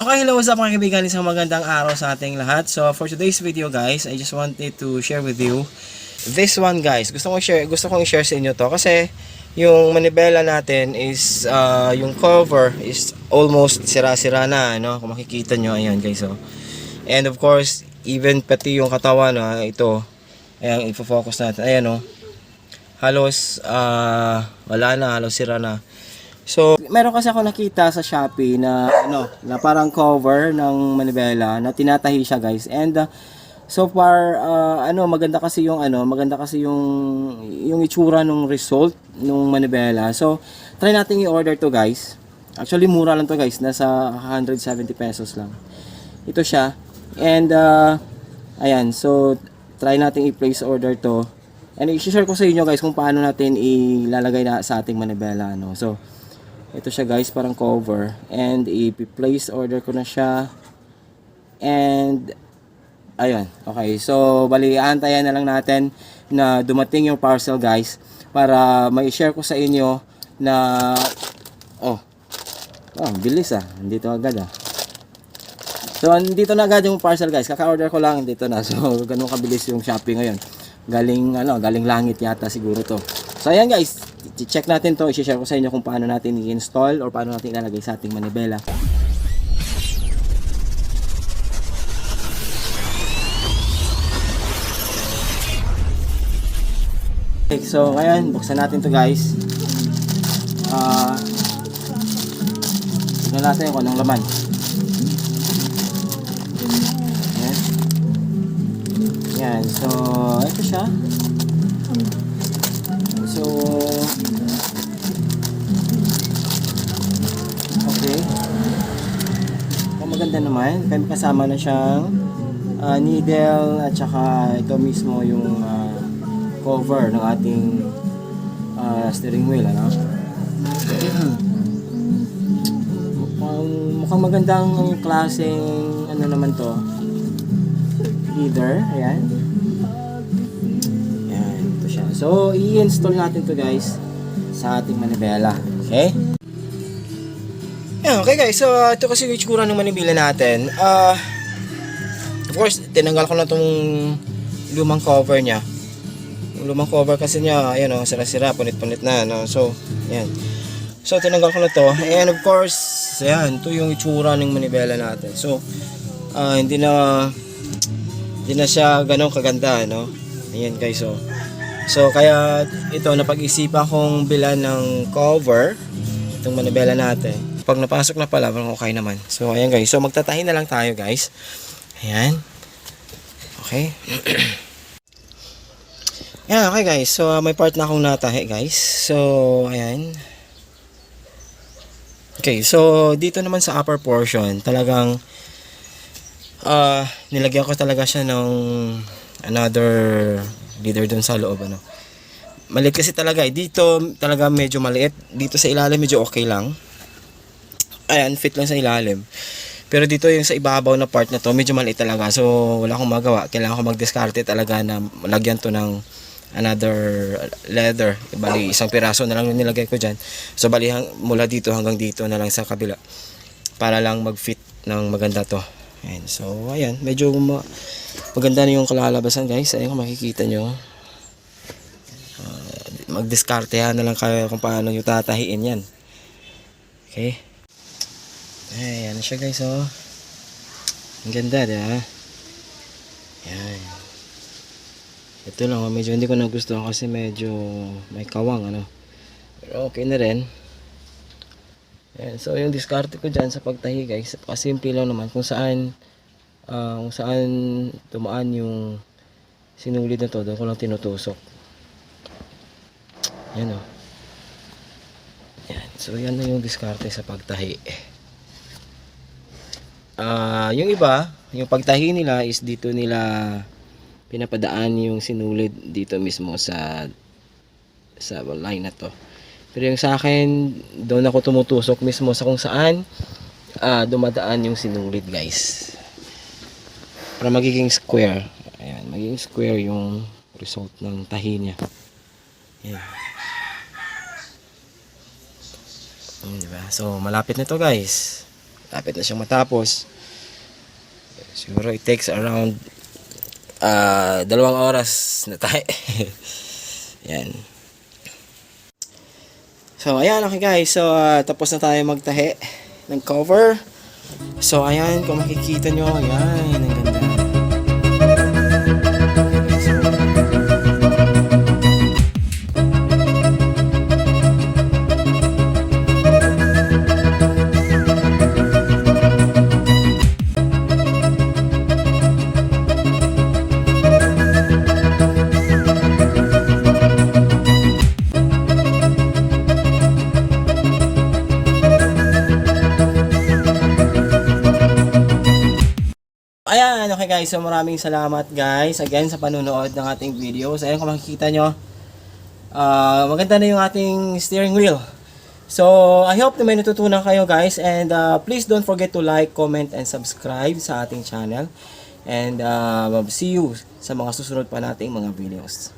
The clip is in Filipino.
Okay, hello, what's up mga kaibigan? Isang magandang araw sa ating lahat. So, for today's video guys, I just wanted to share with you this one guys. Gusto kong share, gusto kong i-share sa inyo to kasi yung manibela natin is uh, yung cover is almost sira-sira na, no? Kung makikita nyo, ayan guys, oh. And of course, even pati yung katawan, no, ito, ayan, ifo-focus natin. Ayan, oh. Halos, ah, wala na, halos sira na. So, meron kasi ako nakita sa Shopee na ano, na parang cover ng manibela na tinatahi siya, guys. And uh, so far uh, ano, maganda kasi yung ano, maganda kasi yung yung itsura ng result ng manibela. So, try natin i-order to, guys. Actually, mura lang to, guys. Nasa 170 pesos lang. Ito siya. And uh, ayan, so try natin i-place order to. And i-share ko sa inyo guys kung paano natin ilalagay na sa ating manibela no. So ito siya guys, parang cover. And i-place order ko na siya. And, ayun. Okay, so, bali, aantayan na lang natin na dumating yung parcel guys. Para may share ko sa inyo na, oh, oh, bilis ah. Dito agad ah. So, dito na agad yung parcel guys. Kaka-order ko lang dito na. So, ganun kabilis yung shopping ngayon. Galing, ano, galing langit yata siguro to. So, ayan guys. I-check natin to. I-share ko sa inyo kung paano natin i-install or paano natin ilalagay sa ating manibela. Okay, so ngayon, buksan natin to guys. Ah, tignan natin kung anong laman. Ayan. Yan, so ito siya. Naman, may kasama na siyang ah, needle at saka ito mismo yung ah, cover ng ating ah, steering wheel, ano? mukhang, mukhang magandang klaseng ano naman to. Leader, ayan. Ayan, ito siya. So i-install natin to guys sa ating manibela okay Ayan, okay guys, so uh, ito kasi yung itsura ng manibela natin ah of course, tinanggal ko na tong lumang cover niya yung lumang cover kasi niya, ayan o, sira-sira, punit-punit na, no? So, ayan. So, tinanggal ko na to. And of course, ayan, ito yung itsura ng manibela natin. So, ah, hindi na, hindi na siya ganun kaganda, no? Ayan guys, so. So, kaya ito, napag-isipan kong bilan ng cover, itong manibela natin. Pag napasok na pala, parang okay naman. So, ayan guys. So, magtatahi na lang tayo, guys. Ayan. Okay. Yan, okay guys. So, uh, may part na akong natahi guys. So, ayan. Okay, so dito naman sa upper portion, talagang uh, nilagyan ko talaga siya ng another leader dun sa loob. Ano. Maliit kasi talaga eh. Dito talaga medyo maliit. Dito sa ilalim medyo okay lang. Ayan, fit lang sa ilalim. Pero dito yung sa ibabaw na part na to, medyo maliit talaga. So, wala akong magawa. Kailangan ko mag-discarte talaga na lagyan to ng another leather. Bali, isang piraso na lang yung nilagay ko dyan. So, bali, mula dito hanggang dito na lang sa kabila. Para lang mag-fit ng maganda to. Ayan. So, ayan. Medyo ma- maganda na yung kalalabasan, guys. Ayan kung makikita nyo. Uh, mag-discarte na lang kayo kung paano yung tatahiin yan. Okay. Ayan na siya, guys, oh. Ang ganda, di ba? Ayan. Ito lang, oh, medyo hindi ko nagustuhan kasi medyo may kawang, ano. Pero okay na rin. Ayan, so yung discard ko dyan sa pagtahi guys, pasimple lang naman kung saan ah, kung saan tumaan yung sinulid na to, doon ko lang tinutusok. Yan o. Yan, so yan na yung diskarte sa pagtahi. Ah, yung iba, yung pagtahi nila is dito nila pinapadaan yung sinulid dito mismo sa sa line na to. Pero yung sa akin, doon ako tumutusok mismo sa kung saan ah, dumadaan yung sinulid guys. Para magiging square. Ayan, magiging square yung result ng tahi niya. Ayan. Ayan, diba? So, malapit na to guys. Lapit na siyang matapos. Siguro it takes around ah dalawang oras na tayo. Yan. So, ayan, okay guys. So, ah, tapos na tayo magtahi ng cover. So, ayan, kung makikita nyo, ayan, ang ganda. Ayan, okay guys. So maraming salamat guys again sa panunood ng ating video. So ayan kung makikita nyo, ah, maganda na yung ating steering wheel. So I hope na may natutunan kayo guys and ah, please don't forget to like, comment, and subscribe sa ating channel. And ah, see you sa mga susunod pa nating mga videos.